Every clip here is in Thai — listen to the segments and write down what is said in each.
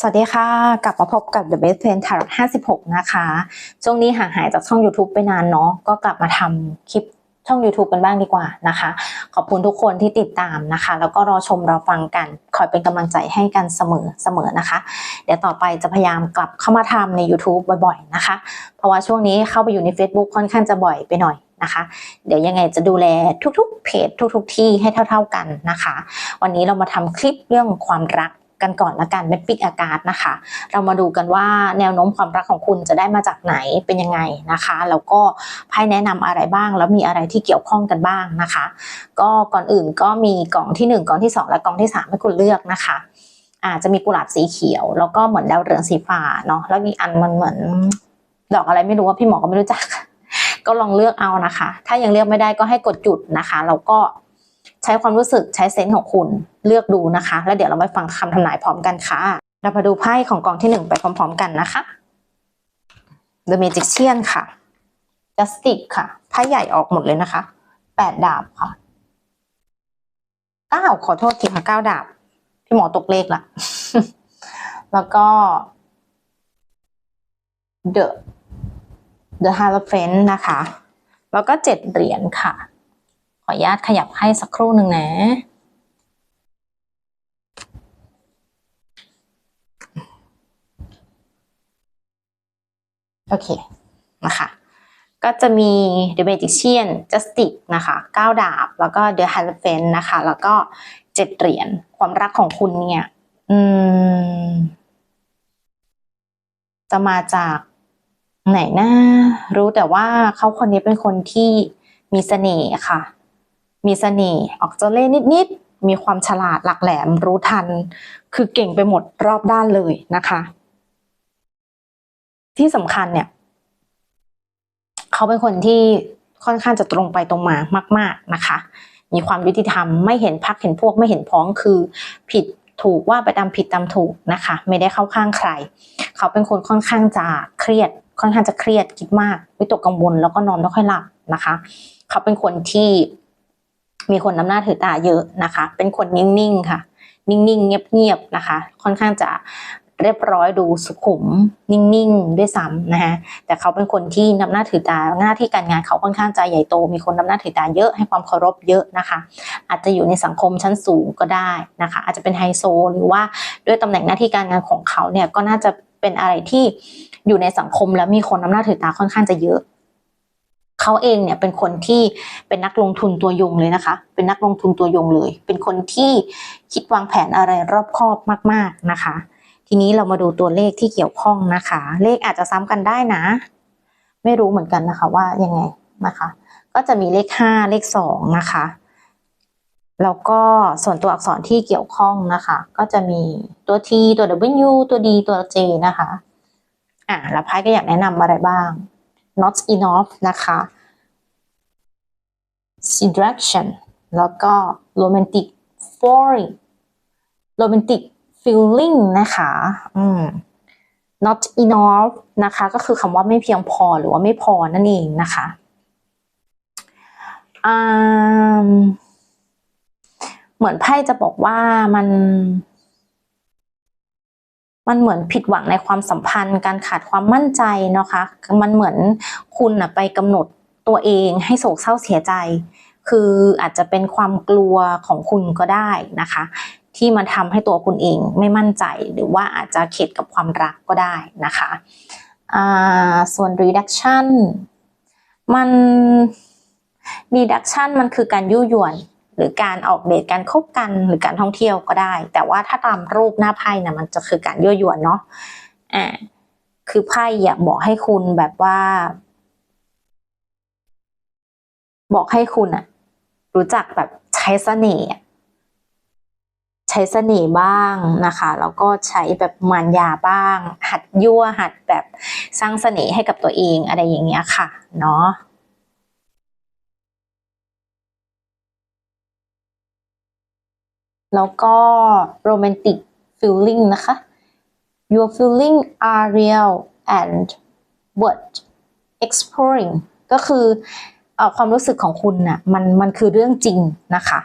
สวัสดีค่ะ กลับมาพบกับ The Best Friend Tarot 56 นะคะ ช่วงนี้ห่างหายจากช่อง YouTube ไปนานเนาะก็กลับมาทำคลิปช่อง YouTube กันบ้างดีกว่านะคะ ขอบคุณทุกคนที่ติดตามนะคะ แล้วก็รอชมรอฟังกัน คอยเป็นกำลังใจให้กันเสมอเสมอนะคะ เดี๋ยวต่อไปจะพยายามกลับเข้ามาทำใน YouTube บ่อยๆนะคะ เพราะว่าช่วงนี้เข้าไปอยู่ใน Facebook ค่อนข้างจะบ่อยไปหน่อยนะคะ เดี๋ยวยังไงจะดูแลทุกๆ เพจทุกๆ ที่ให้เท่า ๆกันนะคะ วันนี้เรามาทำคลิปเรื่องความรัก กันก่อนละกันเป็นปิกอากาศนะคะ เรามาดูกันว่าแนวโน้มความรักของคุณจะได้มาจากไหนเป็นยังไงนะคะ แล้วก็ไพ่แนะนำอะไรบ้าง แล้วมีอะไรที่เกี่ยวข้องกันบ้างนะคะ ก็ก่อนอื่นก็มีกล่องที่หนึ่งกล่องที่สองและกล่องที่สามให้คุณเลือกนะคะอาจจะมีกุหลาบสีเขียว แล้วก็เหมือนดาวเรืองสีฟ้าเนาะแล้วอีกอันมันเหมือน ดอกอะไรไม่รู้ว่าพี่หมอก็ไม่รู้จัก ก็ลองเลือกเอานะคะ ถ้ายังเลือกไม่ได้ก็ให้กดจุดนะคะแล้วก็ใช้ความรู้สึกใช้เซนส์ของคุณ เลือกดูนะคะ แล้วเดี๋ยวเราไปฟังคำทำนายพร้อมกันค่ะ เรามาดูไพ่ของกองที่หนึ่งไปพร้อม ๆ กันนะคะ The Magician ค่ะ Justice ค่ะไพ่ใหญ่ออกหมดเลยนะคะแปดดาบค่ะเก้าขอโทษทีค่ะเก้าดาบ พี่หมอตกเลขละ แล้วก็ The The Hierophant นะคะ แล้วก็เจ็ดเหรียญค่ะ ขออนุญาตขยับให้สักครู่หนึ่งนะ โอเคนะคะก็จะมี The Magician Justice นะคะเก้าดาบ แล้วก็ The Hierophant นะคะ แล้วก็เจ็ดเหรียญความรักของคุณเนี่ย อืม จะมาจากไหนนะรู้แต่ว่าเขาคนนี้เป็นคนที่มีเสน่ห์ค่ะ มีเสน่ห์ออกจะเล่นนิดๆมีความฉลาดหลักแหลมรู้ทัน คือเก่งไปหมดรอบด้านเลยนะคะ ที่สำคัญเนี่ย เขาเป็นคนที่ค่อนข้างจะตรงไปตรงมามาก ๆนะคะ มีความยุติธรรมไม่เห็นพักเห็นพวกไม่เห็นพ้องคือผิดถูกว่าไปตามผิดตามถูกนะคะ ไม่ได้เข้าข้างใคร เขาเป็นคนค่อนข้างจะเครียด ค่อนข้างจะเครียดคิดมากวิตกกังวลแล้วก็นอนไม่ค่อยหลับนะคะ เขาเป็นคนที่มีคนน้ำหน้าถือตาเยอะนะคะ เป็นคนนิ่งๆค่ะ นิ่งๆ เงียบๆนะคะ ค่อนข้างจะ เรียบร้อยดูสุขุมนิ่งๆด้วยซ้ำนะคะแต่เขาเป็นคนที่นับหน้าถือตาหน้าที่การงานเขาค่อนข้างจะใหญ่โต มีคนนับหน้าถือตาเยอะให้ความเคารพเยอะนะคะ อาจจะอยู่ในสังคมชั้นสูงก็ได้นะคะ อาจจะเป็นไฮโซหรือว่าด้วยตำแหน่งหน้าที่การงานของเขาเนี่ยก็น่าจะเป็นอะไรที่อยู่ในสังคมแล้วมีคนนับหน้าถือตาค่อนข้างจะเยอะเขาเองเนี่ยเป็นคนที่เป็นนักลงทุนตัวยงเลยนะคะ เป็นนักลงทุนตัวยงเลย เป็นคนที่คิดวางแผนอะไรรอบคอบมาก ๆนะคะ ทีนี้เรามาดูตัวเลขที่เกี่ยวข้องนะคะ เลขอาจจะซ้ำกันได้นะ ไม่รู้เหมือนกันนะคะว่ายังไงนะคะ ก็จะมีเลขห้าเลขสองนะคะแล้วก็ส่วนตัวอักษรที่เกี่ยวข้องนะคะ ก็จะมีตัว T ตัว W ตัว D ตัว J นะคะ อ่าแล้วไพ่ก็อยากแนะนำอะไรบ้าง not enough นะคะ seduction แล้วก็ romantic falling romantic feeling นะคะ อืม not enough นะคะ ก็คือคำว่าไม่เพียงพอหรือว่าไม่พอนั่นเองนะคะอืมเหมือนไพ่จะบอกว่ามัน มันเหมือนผิดหวังในความสัมพันธ์ การขาดความมั่นใจเนาะคะ มันเหมือนคุณอะไปกำหนดตัวเองให้โศกเศร้าเสียใจ คืออาจจะเป็นความกลัวของคุณก็ได้นะคะ ที่มันทำให้ตัวคุณเองไม่มั่นใจ หรือว่าอาจจะเข็ดกับความรักก็ได้นะคะส่วน reduction มัน reduction มันคือการยุยวน หรือการออกเดทการคบกันหรือการท่องเที่ยวก็ได้ แต่ว่าถ้าตามรูปหน้าไพ่นะมันจะคือการยั่วยวนเนาะอ่าคือไพ่อยากบอกให้คุณแบบว่า บอกให้คุณอะรู้จักแบบใช้เสน่ห์ ช้เสน่ห์บ้างนะคะแล้วก็ใช้แบบมารยาบ้าง หัดยั่วหัดแบบสร้างเสน่ห์ให้กับตัวเองอะไรอย่างเงี้ยค่ะเนาะแล้วก็ romantic feeling นะคะ your feeling are real and worth exploring ก็คืออความรู้สึกของคุณน่ะมันมันคือเรื่องจริงนะคะ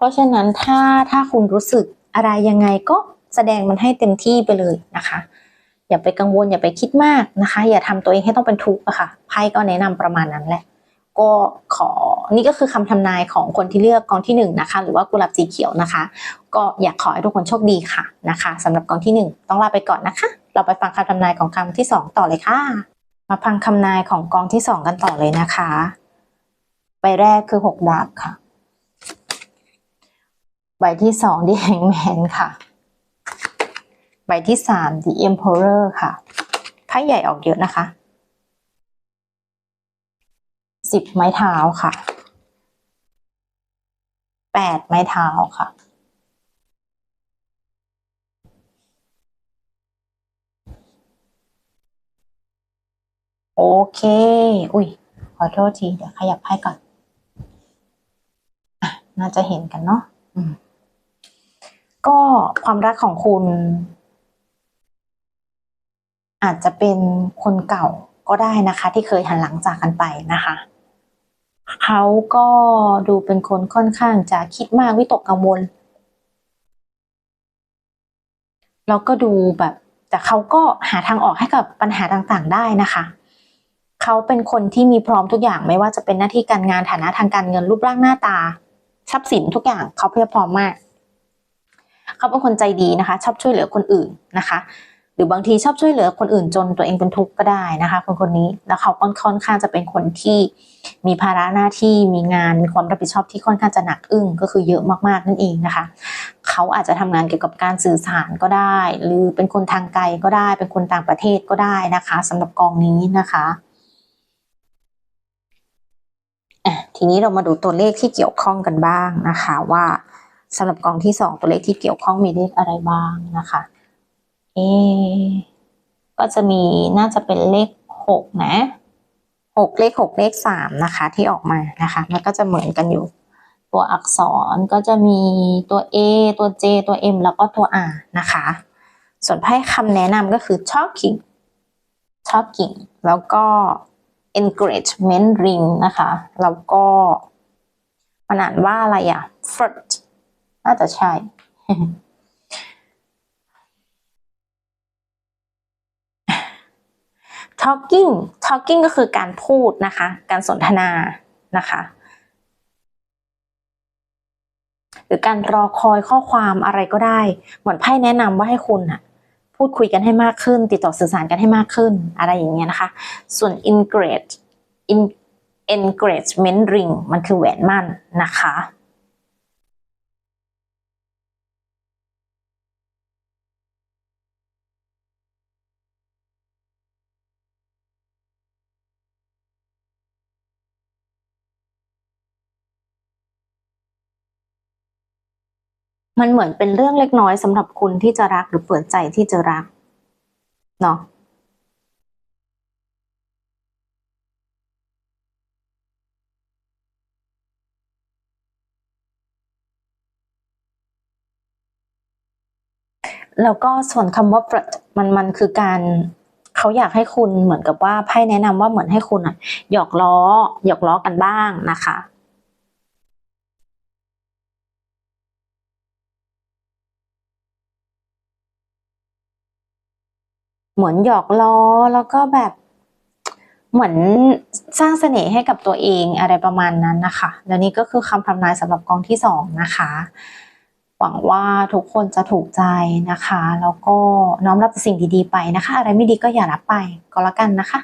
เพราะฉะนั้นถ้าถ้าคุณรู้สึกอะไรยังไงก็แสดงมันให้เต็มที่ไปเลยนะคะ อย่าไปกังวลอย่าไปคิดมากนะคะ อย่าทำตัวเองให้ต้องเป็นทุกข์อะค่ะไพ่ก็แนะนำประมาณนั้นแหละ ก็ขอนี่ก็คือคำทำนายของคนที่เลือกกองที่หนึ่งนะคะ หรือว่ากุหลาบสีเขียวนะคะ ก็อยากขอให้ทุกคนโชคดีค่ะนะคะสำหรับกองที่หนึ่งต้องลาไปก่อนนะคะ เราไปฟังคำทำนายของคำที่สองต่อเลยค่ะ มาฟังคำนายของกองที่สองกันต่อเลยนะคะใบแรกคือหกดาบค่ะ ใบที่สองที่แฮงแมนค่ะ ใบที่สาม The Emperor ค่ะไพ่ใหญ่ออกเยอะนะคะสิบไม้เท้าค่ะแปดไม้เท้าค่ะโอเค อุ้ย ขอโทษที เดี๋ยวขยับไพ่ก่อนอน่าจะเห็นกันเนาะอืม ก็ความรักของคุณ อาจจะเป็นคนเก่าก็ได้นะคะ ที่เคยหันหลังจากกันไปนะคะ เขาก็ดูเป็นคนค่อนข้างจะคิดมากวิตกกังวลแล้วก็ดูแบบ แต่เขาก็หาทางออกให้กับปัญหาต่างๆได้นะคะ เขาเป็นคนที่มีพร้อมทุกอย่างไม่ว่าจะเป็นหน้าที่การงานฐานะทางการเงินรูปร่างหน้าตา ทรัพย์สินทุกอย่างเขาเพียบพร้อมมาก เขาเป็นคนใจดีนะคะ ชอบช่วยเหลือคนอื่นนะคะ หรือบางทีชอบช่วยเหลือคนอื่นจนตัวเองเป็นทุกข์ก็ได้นะคะ คนคนนี้แล้วเขาค่อนข้างจะเป็นคนที่มีภาระหน้าที่มีงานมีความรับผิดชอบที่ค่อนข้างจะหนักอึ้งก็คือเยอะมากๆนั่นเองนะคะ เขาอาจจะทำงานเกี่ยวกับการสื่อสารก็ได้ หรือเป็นคนทางไกลก็ได้ เป็นคนต่างประเทศก็ได้นะคะสำหรับกองนี้นะคะทีนี้เรามาดูตัวเลขที่เกี่ยวข้องกันบ้างนะคะว่า สำหรับกองที่สองตัวเลขที่เกี่ยวข้องมีเลขอะไรบ้างนะคะ เอ ก็จะมีน่าจะเป็นเลขหกนะหกเลขหกเลขสามนะคะ ที่ออกมานะคะมันก็จะเหมือนกันอยู่ ตัวอักษรก็จะมีตัว A ตัว J ตัว M แล้วก็ตัว R นะคะ ส่วนไพ่คำแนะนำก็คือ talking talking แล้วก็ engagement ring นะคะ แล้วก็มันอ่านว่าอะไรอะ flirt น่าจะใช่ talking talking ก็คือการพูดนะคะ การสนทนานะคะ หรือการรอคอยข้อความอะไรก็ได้ เหมือนไพ่แนะนำว่าให้คุณอะพูดคุยกันให้มากขึ้น ติดต่อสื่อสารกันให้มากขึ้น อะไรอย่างเงี้ยนะคะ ส่วน engage engagement ring มันคือแหวนมั่นนะคะ มันเหมือนเป็นเรื่องเล็กน้อยสำหรับคุณที่จะรักหรือเปิดใจที่จะรักเนาะแล้วก็ส่วนคำว่ามันมันคือการเขาอยากให้คุณเหมือนกับว่าไพ่แนะนำว่าเหมือนให้คุณอะหยอกล้อหยอกล้อกันบ้างนะคะ เหมือนหยอกล้อแล้วก็แบบเหมือนสร้างเสน่ห์ให้กับตัวเองอะไรประมาณนั้นนะคะ แล้วนี่ก็คือคำทำนายสำหรับกองที่สองนะคะ หวังว่าทุกคนจะถูกใจนะคะ แล้วก็น้อมรับสิ่งดีๆไปนะคะ อะไรไม่ดีก็อย่ารับไปก็แล้วกันนะคะ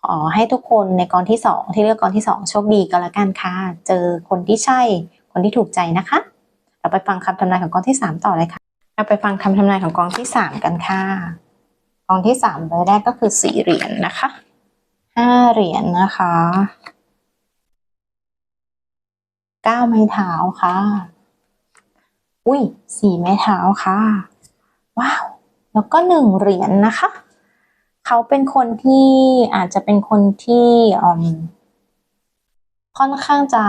ขอให้ทุกคนในกองที่สองที่เลือกกองที่สองโชคดีก็แล้วกันค่ะ เจอคนที่ใช่ คนที่ถูกใจนะคะ เราไปฟังคำทำนายของกองที่สามต่อเลยค่ะ เราไปฟังคำทำนายของกองที่สามกันค่ะ กองที่สามใบแรกก็คือสี่เหรียญนะคะห้าเหรียญนะคะเก้าไม้เท้าค่ะ อุ้ยสี่ไม้เท้าค่ะ ว้าว แล้วก็หนึ่งเหรียญนะคะ เขาเป็นคนที่อาจจะเป็นคนที่อืมค่อนข้างจะ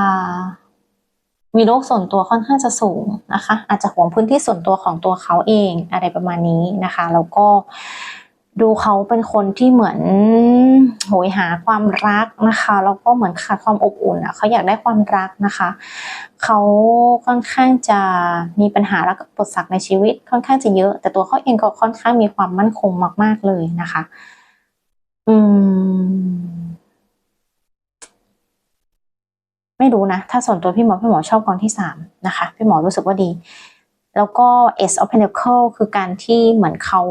มีโลกส่วนตัวค่อนข้างจะสูงนะคะ อาจจะหวงพื้นที่ส่วนตัวของตัวเขาเองอะไรประมาณนี้นะคะ แล้วก็ ดูเขาเป็นคนที่เหมือนโหยหาความรักนะคะแล้วก็เหมือนขาดความอบอุ่นอะเขาอยากได้ความรักนะคะ เขาค่อนข้างจะมีปัญหาและอุปสรรคในชีวิตค่อนข้างจะเยอะ แต่ตัวเขาเองก็ค่อนข้างมีความมั่นคงมาก ๆเลยนะคะ อืมไม่รู้นะ ถ้าส่วนตัวพี่หมอพี่หมอชอบกองที่สามนะคะ พี่หมอรู้สึกว่าดี แล้วก็ Ace of Pentacle คือการที่เหมือนเขา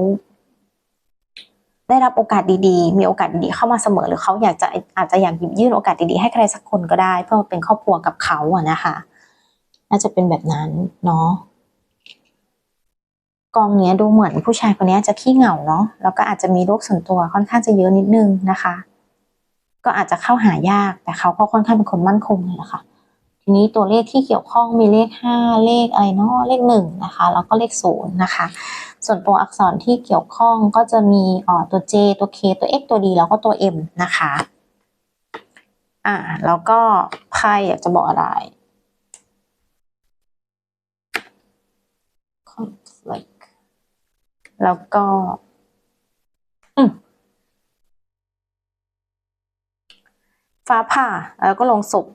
ได้รับโอกาสดีๆ มีโอกาสดีๆเข้ามาเสมอ หรือเขาอยากจะอาจจะอยากหยิบยื่นโอกาสดีๆให้ใครสักคนก็ได้ เพื่อมาเป็นครอบครัวกับเขาอะนะคะ น่าจะเป็นแบบนั้นเนาะกองเนี้ยดูเหมือนผู้ชายคนนี้จะขี้เหงาเนาะแล้วก็อาจจะมีโรคส่วนตัวค่อนข้างจะเยอะนิดนึงนะคะ ก็อาจจะเข้าหายากแต่เขาก็ค่อนข้างเป็นคนมั่นคงเลยนะคะทีนี้ตัวเลขที่เกี่ยวข้องมีเลขห้าเลขอะไรเนาะเลขหนึ่งนะคะ แล้วก็เลขศูนย์นะคะ ส่วนตัวอักษรที่เกี่ยวข้องก็จะมีอ่อตัว J ตัว K ตัว X ตัว D แล้วก็ตัว M นะคะอ่าแล้วก็ไพ่อยากจะบอกอะไร conflict แล้วก็ อืมฟ้าผ่าแล้วก็ลงศพ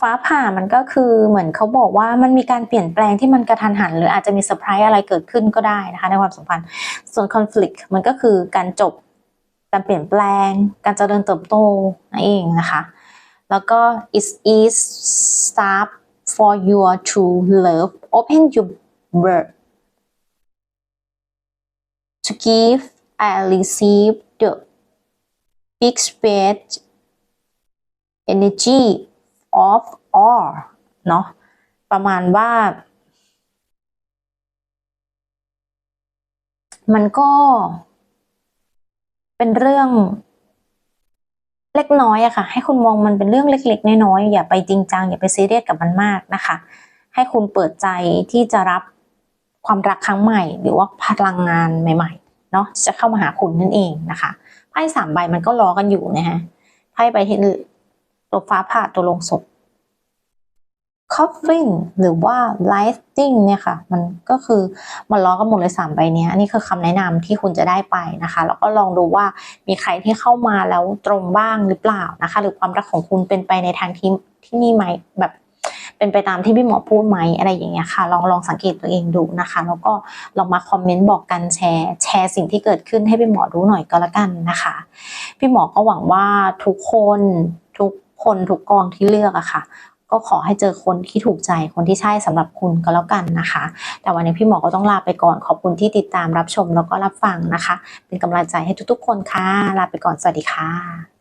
ฟ้าผ่ามันก็คือเหมือนเขาบอกว่ามันมีการเปลี่ยนแปลงที่มันกระทันหัน หรืออาจจะมีเซอร์ไพรส์อะไรเกิดขึ้นก็ได้นะคะในความสัมพันธ์ ส่วน conflict มันก็คือการจบ การเปลี่ยนแปลง การเจริญเติบโตนั่นเองนะคะ แล้วก็ it is start for your true love open your heart to give and receive the big space energy of all เนาะประมาณว่า มันก็ เป็นเรื่อง เล็กน้อยอะค่ะ ให้คุณมองมันเป็นเรื่องเล็ก ๆ น้อยๆอย่าไปจริงจังอย่าไปซีเรียสกับมันมากนะคะ ให้คุณเปิดใจที่จะรับความรักครั้งใหม่ หรือว่าพลังงานใหม่ๆเนาะจะเข้ามาหาคุณนั่นเองนะคะไพ่สามใบมันก็ล้อกันอยู่นะฮะไพ่ใบที่ ตัวฟ้าผ่าตัวลงศพ coffin หรือว่า lighting เนี่ยค่ะ มันก็คือมันล้อกันหมดเลยสามใบเนี้ยอันนี้คือคำแนะนำที่คุณจะได้ไปนะคะ แล้วก็ลองดูว่ามีใครที่เข้ามาแล้วตรงบ้างหรือเปล่านะคะ หรือความรักของคุณเป็นไปในทางที่ที่นี่ไหมแบบเป็นไปตามที่พี่หมอพูดไหมอะไรอย่างเงี้ยค่ะ ลองลองสังเกตตัวเองดูนะคะ แล้วก็ลองมาคอมเมนต์บอกกันแชร์แชร์สิ่งที่เกิดขึ้นให้พี่หมอรู้หน่อยก็แล้วกันนะคะ พี่หมอก็หวังว่าทุกคนทุก คนทุกกองที่เลือกอะค่ะ ก็ขอให้เจอคนที่ถูกใจคนที่ใช่สำหรับคุณก็แล้วกันนะคะ แต่วันนี้พี่หมอก็ต้องลาไปก่อนขอบคุณที่ติดตามรับชมแล้วก็รับฟังนะคะ เป็นกำลังใจให้ทุกๆ คนค่ะลาไปก่อนสวัสดีค่ะ